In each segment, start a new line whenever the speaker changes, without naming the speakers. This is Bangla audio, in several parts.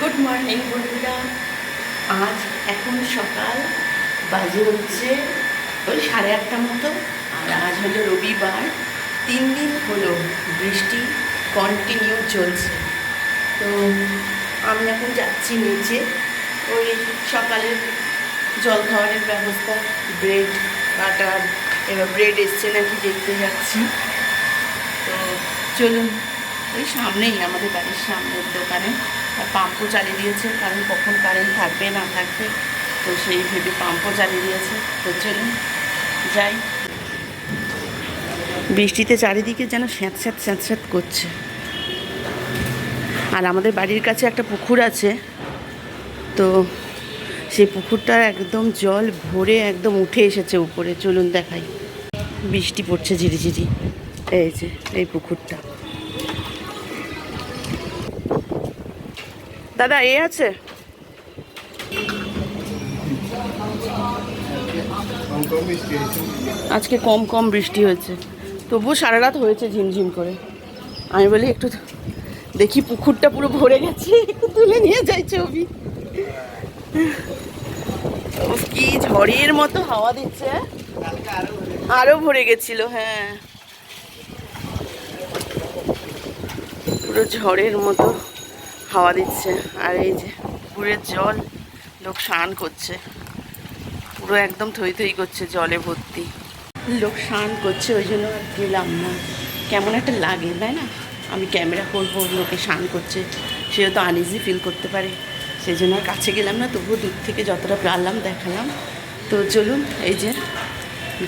গুড মর্নিং বন্ধুরা। আজ এখন সকাল, বাজে হচ্ছে ওই সাড়ে আটটা মতো, আর আজ হলো রবিবার। তিন দিন হলো বৃষ্টি কন্টিনিউ চলছে। তো আমি এখন যাচ্ছি নিচে, ওই সকালের জল খাওয়ারের ব্যবস্থা ব্রেড বাটার এবার ব্রেড এসছে নাকি দেখতে যাচ্ছি। তো চলুন ওই সামনেই, আমাদের বাড়ির সামনের দোকানে। পাম্পও চালিয়ে দিয়েছে, কারণ কখন কারেন্ট থাকবে না থাকবে, তো সেই ভেবে পাম্পও চালিয়ে দিয়েছে। তো চলুন, যাই। বৃষ্টিতে চারিদিকে যেন স্যাঁত স্যাঁত স্যাঁত স্যাঁত করছে। আর আমাদের বাড়ির কাছে একটা পুকুর আছে, তো সেই পুকুরটা একদম জল ভরে একদম উঠে এসেছে উপরে। চলুন দেখাই। বৃষ্টি পড়ছে ঝিরিঝিরি। এই যে, এই পুকুরটা। দাদা, এ আছে? আজকে কম কম বৃষ্টি হয়েছে। তবুও সারা রাত হয়েছে ঝিমঝিম করে। আমি বলি, একটু দেখি পুকুরটা পুরো ভরে গেছে, একটু তুলে নিয়ে যাই ছবি। কি ঝড়ের মতো হাওয়া দিচ্ছে আরও ভরে গেছিল হ্যাঁ। পুরো ঝড়ের মতো। হাওয়া দিচ্ছে আর এই যে পুকুরের জল, লোক স্নান করছে। পুরো একদম থই থই করছে জলে ভর্তি। লোক স্নান করছে, ওই জন্য আর গেলাম না। কেমন একটা লাগে, তাই না? আমি ক্যামেরা করব, লোকে স্নান করছে। সেও তো আনইজি ফিল করতে পারে। সেই জন্য আর কাছে গেলাম না, তবুও দূর থেকে যতটা পারলাম দেখালাম। তো চলুন, এই যে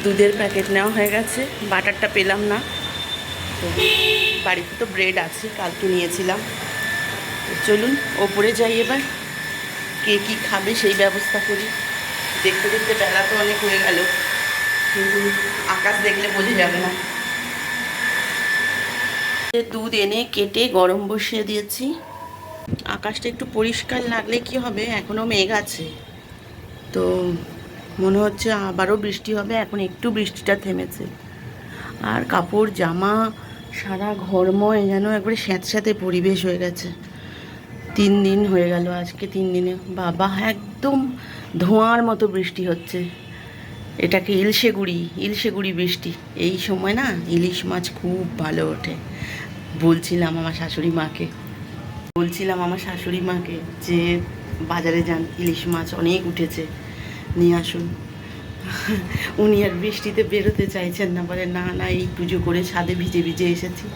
দুধের প্যাকেট নেওয়া হয়ে গেছে। বাটারটা পেলাম না। তো বাড়িতে তো ব্রেড আছে, কালকে নিয়েছিলাম। চলুন, ওপরে যাই এবার। কে কী খাবে সেই ব্যবস্থা করি। দেখতে দেখতে বেলা তো অনেক হয়ে গেল, কিন্তু আকাশ দেখলে বোঝা যাবে না। দুধ এনে কেটে গরম বসিয়ে দিয়েছি। আকাশটা একটু পরিষ্কার লাগলে কি হবে? এখনও মেঘ আছে। তো মনে হচ্ছে আবারও বৃষ্টি হবে, এখন একটু বৃষ্টিটা থেমেছে। আর কাপড়, জামা, সারা ঘরময় যেন একবারে স্যাঁতস্যাঁতে পরিবেশ হয়ে গেছে। তিন দিন হয়ে গেল, আজকে তিন দিনে। বাবা, একদম ধোঁয়ার মতো বৃষ্টি হচ্ছে। এটাকে ইলশে গুড়ি ইলশে গুড়ি বৃষ্টি। এই সময় না, ইলিশ মাছ খুব ভালো ওঠে। বলছিলাম আমার শাশুড়ি মাকে, বলছিলাম আমার শাশুড়ি মাকে যে বাজারে যান, ইলিশ মাছ অনেক উঠেছে। নিয়ে আসুন। উনি আর বৃষ্টিতে বেরোতে চাইছেন না, বলে না না, এই পুজো করে ছাদে ভিজে ভিজে এসেছি।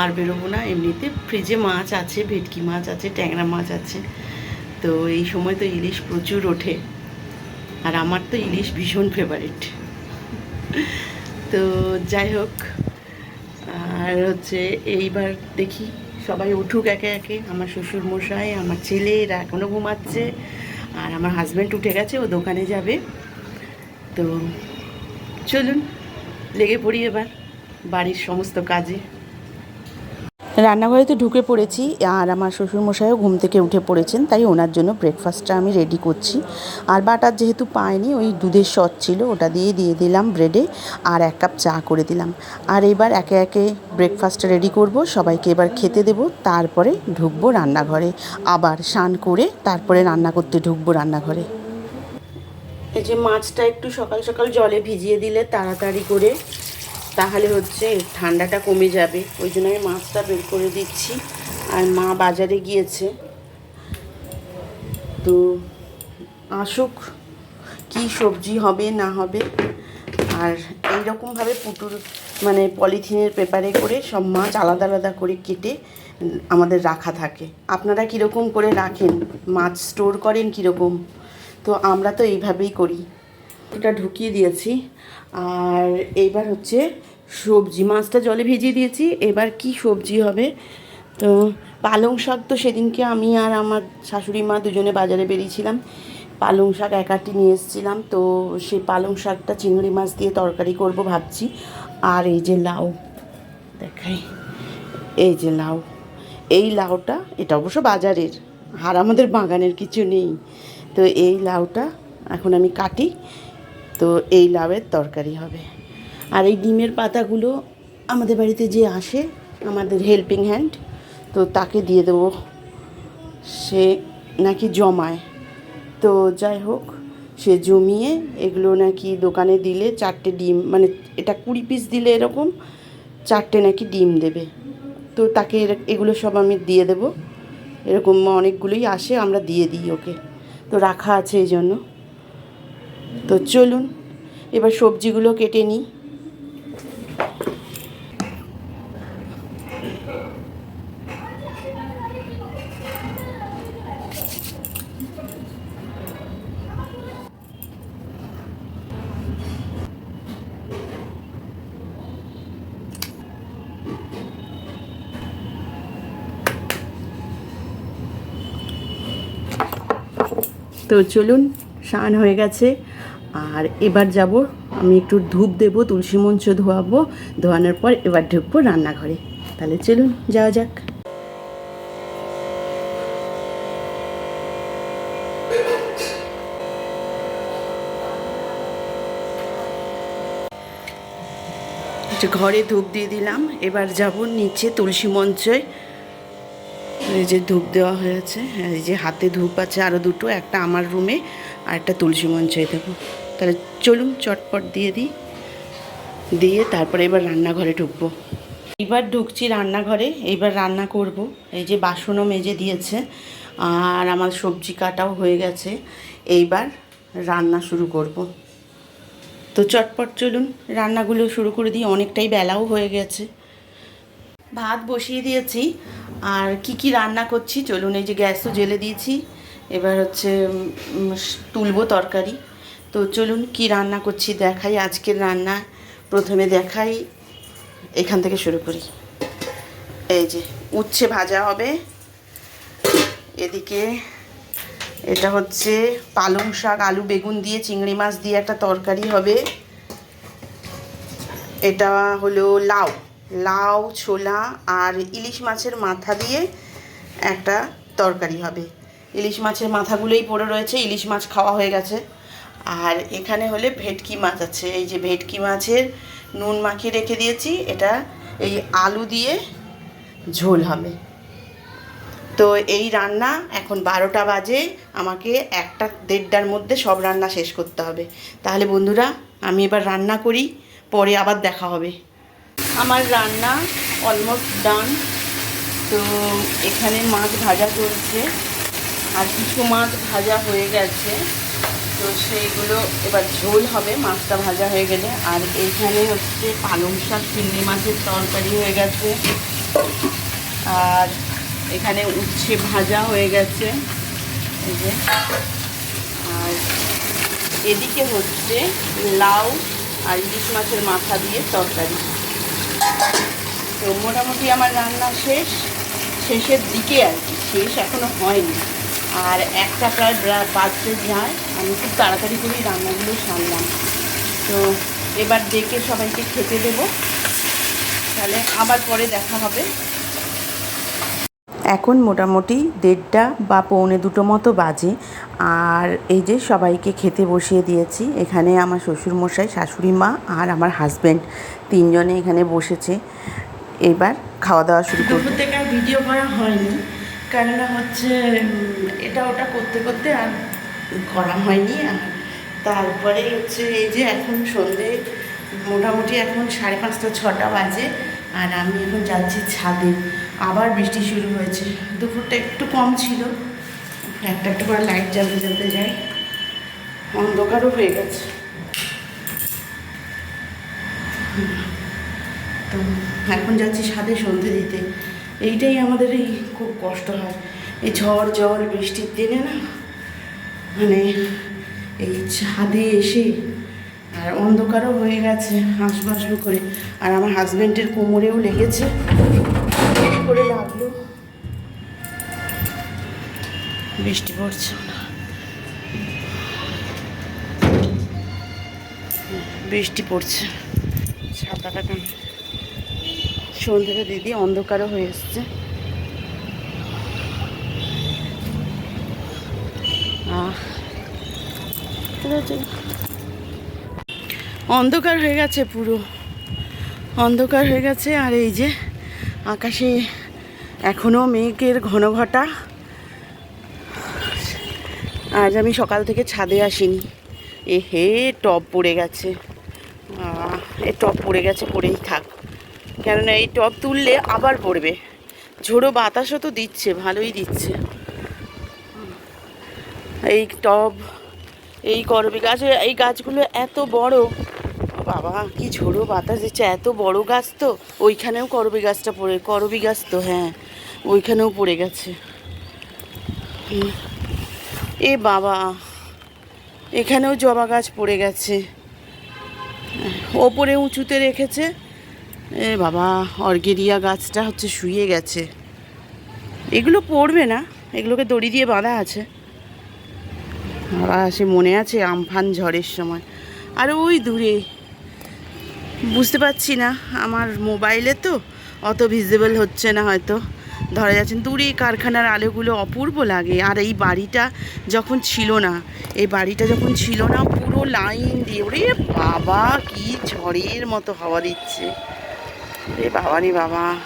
আর বেরোবো না, এমনিতে ফ্রিজে মাছ আছে, ভেটকি মাছ আছে, ট্যাংরা মাছ আছে। তো এই সময় তো ইলিশ প্রচুর ওঠে। আর আমার তো ইলিশ ভীষণ ফেভারিট তো যাই হোক, আর হচ্ছে এইবার দেখি, সবাই উঠুক একে একে, আমার শ্বশুর মশাই আমার ছেলেরা এখনও ঘুমাচ্ছে, আর আমার হাজব্যান্ড উঠে গেছে, ও দোকানে যাবে। তো চলুন, লেগে পড়ি এবার বাড়ির সমস্ত কাজে। রান্নাঘরে তো ঢুকে পড়েছি, আর আমার শ্বশুরমশাইও ঘুম থেকে উঠে পড়েছেন, তাই ওনার জন্য ব্রেকফাস্টটা আমি রেডি করছি। আর বাটার যেহেতু পাইনি, ওই দুধের সস ছিল, ওটা দিয়ে দিয়ে দিলাম ব্রেডে আর এক কাপ চা করে দিলাম। আর এবার একে একে ব্রেকফাস্টটা রেডি করব, সবাইকে এবার খেতে দেব, তারপরে ঢুকবো রান্নাঘরে। আবার স্নান করে তারপরে রান্না করতে ঢুকবো রান্নাঘরে। এই যে মাছটা একটু সকাল সকাল জলে ভিজিয়ে দিলে তাড়াতাড়ি করে, তাহলে হচ্ছে ঠান্ডাটা কমে যাবে। ওই জন্য আমি মাছটা বের করে দিচ্ছি। আর মা বাজারে গিয়েছে। তো আসুক, কি সবজি হবে, না হবে। আর এইরকমভাবে পুটুর মানে পলিথিনের পেপারে করে সব মাছ আলাদা আলাদা করে কেটে আমাদের রাখা থাকে। আপনারা কীরকম করে রাখেন? মাছ স্টোর করেন কীরকম? তো আমরা তো এইভাবেই করি। এটা ঢুকিয়ে দিয়েছি। আর এইবার হচ্ছে সবজি, মাছটা জলে ভিজিয়ে দিয়েছি। এবার কি সবজি হবে? তো পালং শাক তো সেদিনকে আমি আর আমার শাশুড়ি মা দুজনে বাজারে বেরিয়েছিলাম। পালং শাক একাটি নিয়ে এসেছিলাম। তো সেই পালং শাকটা চিংড়ি মাছ দিয়ে তরকারি করব ভাবছি। আর এই যে লাউ, দেখাই। এই যে লাউ, এই লাউটা, এটা অবশ্য বাজারের। আর আমাদের বাগানের কিছু নেই। তো এই লাউটা এখন আমি কাটি, তো এই লাউয়ের তরকারি হবে। আর এই ডিমের পাতাগুলো আমাদের বাড়িতে যে আসে, আমাদের হেল্পিং হ্যান্ড তো তাকে দিয়ে দেবো। সে নাকি জমায়। তো যাই হোক, সে জমিয়ে এগুলো নাকি দোকানে দিলে চারটে ডিম মানে এটা কুড়ি পিস দিলে এরকম, চারটে নাকি ডিম দেবে। তো তাকে এগুলো সব আমি দিয়ে দেব। এরকম অনেকগুলোই আসে, আমরা দিয়ে দিই ওকে। তো রাখা আছে এই জন্য। তো চলুন এবার সবজিগুলো কেটে নিই। তো চলুন, স্নান হয়ে গেছে। আর এবার যাব, আমি একটু ধূপ দেবো, তুলসী মঞ্চ ধোয়াবো, ধোয়ানোর পর এবার ঢুকবো রান্নাঘরে। তাহলে চলুন, যাওয়া যাক। ঘরে ধূপ দিয়ে দিলাম, এবার যাব নিচে তুলসী মঞ্চে। এই যে ধূপ দেওয়া হয়েছে এই যে হাতে ধূপ আছে আরও দুটো, একটা আমার রুমে আর একটা তুলসী মঞ্চে দেবো তাহলে চলুন চটপট দিয়ে দিই, দিয়ে তারপরে এবার রান্নাঘরে ঢুকবো। এবার ঢুকছি রান্নাঘরে, এইবার রান্না করব। এই যে বাসনও মেজে দিয়েছে, আর আমার সবজি কাটাও হয়ে গেছে। এইবার রান্না শুরু করব। তো চটপট চলুন, রান্নাগুলো শুরু করে দিই, অনেকটাই বেলাও হয়ে গেছে। ভাত বসিয়ে দিয়েছি আর কি কি রান্না করছি? চলুন এই যে গ্যাসও জেলে দিয়েছি। এবার হচ্ছে তুলবো তরকারি। তো চলুন কি রান্না করছি দেখাই, আজকের রান্না প্রথমে দেখাই। এখান থেকে শুরু করি। এই যে উচ্ছে ভাজা হবে। এদিকে এটা হচ্ছে পালং শাক, আলু, বেগুন দিয়ে, চিংড়ি মাছ দিয়ে একটা তরকারি হবে। এটা হলো লাউ। লাউ, ছোলা আর ইলিশ মাছের মাথা দিয়ে একটা তরকারি হবে। ইলিশ মাছের মাথাগুলোই পড়ে রয়েছে, ইলিশ মাছ খাওয়া হয়ে গেছে। আর এখানে হলে ভেটকি মাছ আছে। এই যে ভেটকি মাছের নুন মাখিয়ে রেখে দিয়েছি, এটা এই আলু দিয়ে ঝোল হবে। তো এই রান্না এখন বারোটা বাজে, আমাকে একটা দেড়টার মধ্যে সব রান্না শেষ করতে হবে। তাহলে বন্ধুরা, আমি এবার রান্না করি, পরে আবার দেখা হবে। আমার রান্না অলমোস্ট ডান তো এখানে মাছ ভাজা চলছে আর কিছু মাছ ভাজা হয়ে গেছে। তো সেইগুলো এবার ঝোল হবে, মাছটা ভাজা হয়ে গেলে। আর এইখানে হচ্ছে পালং শাক, চিংড়ি মাছের তরকারি হয়ে গেছে। আর এখানে উচ্ছে ভাজা হয়ে গেছে। এই যে। আর এদিকে হচ্ছে লাউ আর ইলিশ মাছের মাথা দিয়ে তরকারি। তো মোটামুটি আমার রান্না শেষ, শেষের দিকে আর কি, শেষ এখনও হয়নি। আর একটা প্রায় বাজতে যায়, আমি খুব তাড়াতাড়ি করেই রান্নাগুলো সারলাম। তো এবার ডেকে সবাইকে খেতে দেবো। তাহলে আবার পরে দেখা হবে। এখন মোটামুটি দেড়টা বা পৌনে দুটো মতো বাজে। আর এই যে সবাইকে খেতে বসিয়ে দিয়েছি, এখানে আমার শ্বশুরমশাই, শাশুড়ি মা আর আমার হাজব্যান্ড তিনজনে এখানে বসেছে। এবার খাওয়া দাওয়া শুরু করব। থেকে আর ভিডিও করা হয়নি, কেননা হচ্ছে এটা ওটা করতে করতে আর করা হয়নি। তারপরে হচ্ছে এই যে এখন সন্ধে, মোটামুটি এখন সাড়ে পাঁচটা, ছটা বাজে, আর আমি এখন যাচ্ছি ছাদে। আবার বৃষ্টি শুরু হয়েছে। দুপুরটা একটু কম ছিল। একটা একটু করে লাইট জ্বালতে জ্বালতে যায়। অন্ধকারও হয়ে গেছে। তো এখন যাচ্ছি ছাদে সন্ধে দিতে। এইটাই আমাদের এই খুব কষ্ট হয়। এই ঝড়, জল, বৃষ্টির দিনে না মানে এই ছাদে এসে আর অন্ধকারও হয়ে গেছে হাসবো হাসবো করে। আর আমার হাজব্যান্ডের কোমরেও লেগেছে। বৃষ্টি পড়ছে বৃষ্টি পড়ছে। ছাতাটা কেন সন্ধ্যেটা দিদি অন্ধকারও হয়ে এসছে। অন্ধকার হয়ে গেছে পুরো। অন্ধকার হয়ে গেছে আর এই যে আকাশে এখনও মেঘের ঘন ঘটা আজ আমি সকাল থেকে ছাদে আসিনি। এ হে টপ পড়ে গেছে। এ টপ পড়ে গেছে পড়েই থাক। কেননা এই টপ তুললে আবার পড়বে। ঝোড়ো বাতাসও তো দিচ্ছে, ভালোই দিচ্ছে। এই টব, এই করবি গাছ, এই গাছগুলো এত বড়। বাবা, কি ঝোড়ো বাতাস দিচ্ছে এত বড় গাছ তো। ওইখানেও করবি গাছটা পড়ে, করবি গাছ তো হ্যাঁ ওইখানেও পড়ে গেছে। এ বাবা, এখানেও জবা গাছ পড়ে গেছে। ওপরে উঁচুতে রেখেছে। এ বাবা, অর্গেরিয়া গাছটা হচ্ছে শুয়ে গেছে। এগুলো পড়বে না, এগুলোকে দড়ি দিয়ে বাঁধা আছে। আবার সে মনে আছে আমফান ঝড়ের সময়। আর ওই দূরে বুঝতে পারছি না, আমার মোবাইলে তো অত ভিজিবল হচ্ছে না হয়তো। ধরা যাচ্ছে না। দূরে কারখানার আলোগুলো অপূর্ব লাগে, আর এই বাড়িটা যখন ছিল না, এই বাড়িটা যখন ছিল না, পুরো লাইন দিয়ে, ওরে বাবা, কি ঝড়ের মতো হাওয়া দিচ্ছে। রে বাবা রে বাবা।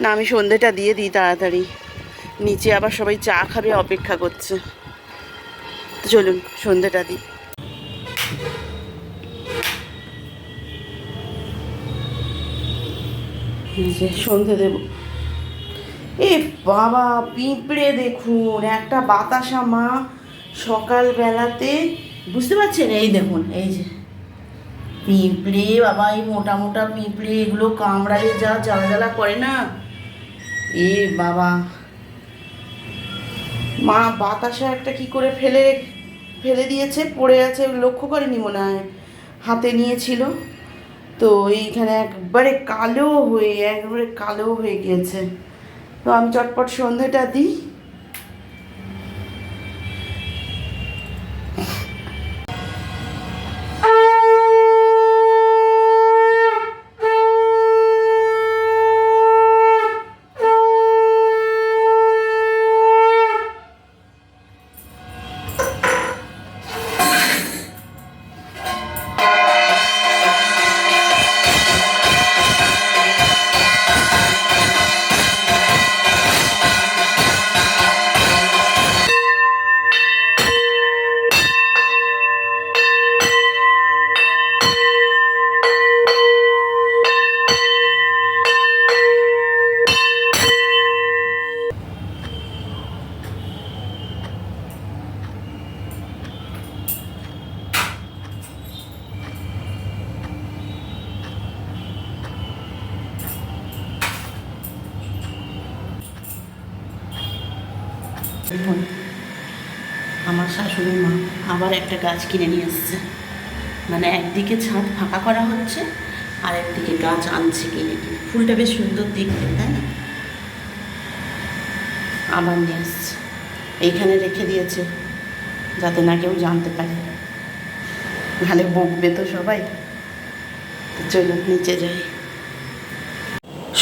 না, আমি সন্ধেটা দিয়ে দিই তাড়াতাড়ি। নিচে আবার সবাই চা খাবে, অপেক্ষা করছে। চলুন, সন্ধেটা দিই। যে সন্ধে দেব। এ বাবা, পিঁপড়ে দেখুন, একটা বাতাসা মা সকালবেলাতে, বুঝতে পারছেন? এই দেখুন, এই যে। পিঁপড়ে, বাবা, এই মোটা মোটা পিঁপড়ে, এগুলো কামড়ালে যা জ্বালা জ্বালা করে না। এ বাবা। মা বাতাসা একটা কি করে ফেলে ফেলে দিয়েছে, পড়ে আছে, লক্ষ্য করেনি মনে হয়। হাতে নিয়েছিল। তো এইখানে একবারে কালো হয়ে একবারে কালো হয়ে গিয়েছে। তো আমি চটপট সন্ধেটা দিই। একটা গাছ কিনে নিয়ে এসছে। মানে একদিকে ছাদ ফাঁকা করা হচ্ছে, আর একদিকে গাছ আনছে কিনে কিনে ফুলটা বেশ সুন্দর দেখতে, তাই না? আবার নিয়ে এসছে। এইখানে রেখে দিয়েছে, যাতে না কেউ জানতে পারে। নাহলে বকবে তো সবাই। তো চলুন, নিচে যাই।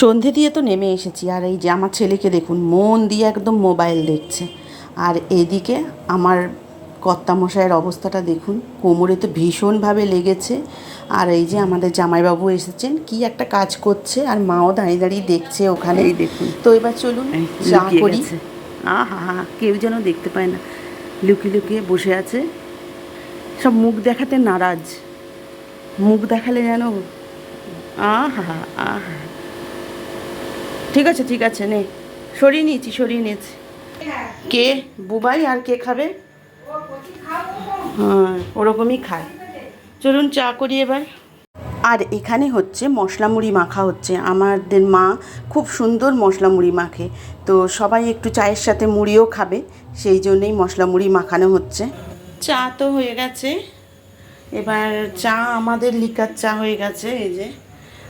সন্ধে দিয়ে তো নেমে এসেছি, আর এই যে আমার ছেলেকে দেখুন, মন দিয়ে একদম মোবাইল দেখছে। আর এদিকে আমার কর্তামশাইয়ের অবস্থাটা দেখুন। কোমরে তো ভীষণভাবে লেগেছে। আর এই যে আমাদের জামাইবাবু এসেছেন কি একটা কাজ করছে আর মাও দাঁড়িয়ে দাঁড়িয়ে দেখছে ওখানে।
দেখুন।
তো এবার চলুন চা করি।
আহা হা কেউ যেন দেখতে পায় না। লুকিয়ে লুকিয়ে বসে আছে। সব মুখ দেখাতে নারাজ। মুখ দেখালে যেন আহা আহা।
ঠিক আছে ঠিক আছে নে। সরিয়ে নিয়েছি সরিয়ে নিয়েছি। কে? বুবাই আর কে খাবে? হ্যাঁ ওরকমই খায়। চলুন চা করি এবার। আর এখানে হচ্ছে মশলা মুড়ি মাখা হচ্ছে। আমাদের মা খুব সুন্দর মশলা মুড়ি মাখে। তো সবাই একটু চায়ের সাথে মুড়িও খাবে, সেই জন্যেই মশলা মুড়ি মাখানো হচ্ছে। চা তো হয়ে গেছে। এবার চা আমাদের লিকার চা হয়ে গেছে, এই যে।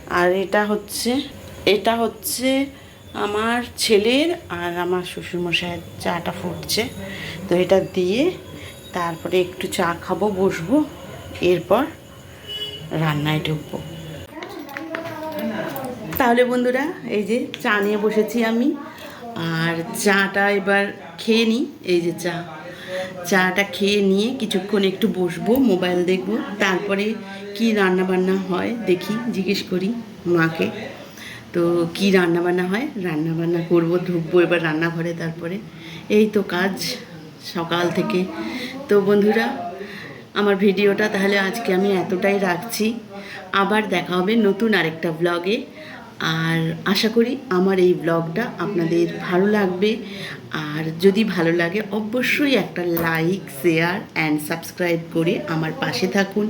আর এটা হচ্ছে এটা হচ্ছে আমার ছেলের আর আমার শ্বশুরমশাইয়ের চাটা ফুটছে। তো এটা দিয়ে তারপরে একটু চা খাব, বসবো, এরপর রান্নায় ঢুকবো। তাহলে বন্ধুরা, এই যে চা নিয়ে বসেছি আমি, আর চাটা এবার খেয়ে নিই, এই যে চা। চাটা খেয়ে নিয়ে কিছুক্ষণ একটু বসবো, মোবাইল দেখব, তারপরে কি রান্না বান্না হয় দেখি, জিজ্ঞেস করি মাকে। তো কি রান্না বান্না হয়? রান্না বান্না করব, ঢুকবো এবার রান্নাঘরে তারপরে। এই তো কাজ। সকাল থেকে। তো বন্ধুরা, আমার ভিডিওটা তাহলে আজকে আমি এতটাই রাখছি। আবার দেখা হবে নতুন আরেকটা ব্লগে আর আশা করি আমার এই ব্লগটা আপনাদের ভালো লাগবে। আর যদি ভালো লাগে, অবশ্যই একটা লাইক শেয়ার অ্যান্ড সাবস্ক্রাইব করে আমার পাশে থাকুন।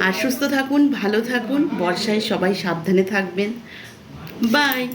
আর সুস্থ থাকুন, ভালো থাকুন। বর্ষায় সবাই সাবধানে থাকবেন। বাই